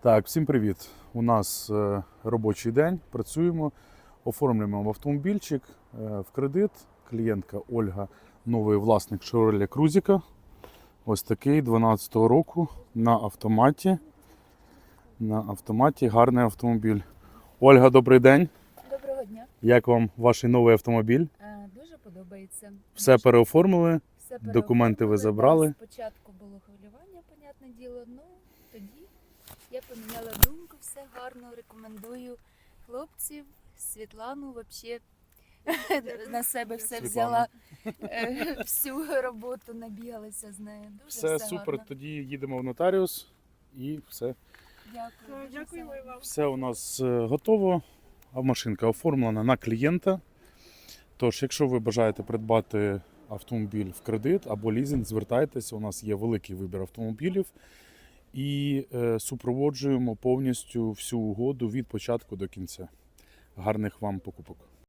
Так, всім привіт. У нас е, робочий день. Працюємо, оформлюємо автомобільчик е, в кредит. Клієнтка Ольга, новий власник Chevrolet Крузіка. Ось такий 12-го року на автоматі. На автоматі гарний автомобіль. Ольга, добрий день. Доброго дня. Як вам ваш новий автомобіль? Е, Дуже подобається. Все Дуже- переоформили. все документи ви забрали? Спочатку було хвилювання, понятне діло. Ну тоді я поміняла думку, все гарно. Рекомендую хлопців, Світлану взагалі на себе все Світлана. взяла, е, всю роботу набігалася з нею. Дуже Все, все, супер. гарно. Тоді їдемо в нотаріус і все. Дякую. Дякую вам. Все у нас е, готово, а машинка оформлена на клієнта. Тож, якщо ви бажаєте придбати автомобіль в кредит або лізинг, звертайтеся. У нас є великий вибір автомобілів і е, супроводжуємо повністю всю угоду від початку до кінця. Гарних вам покупок!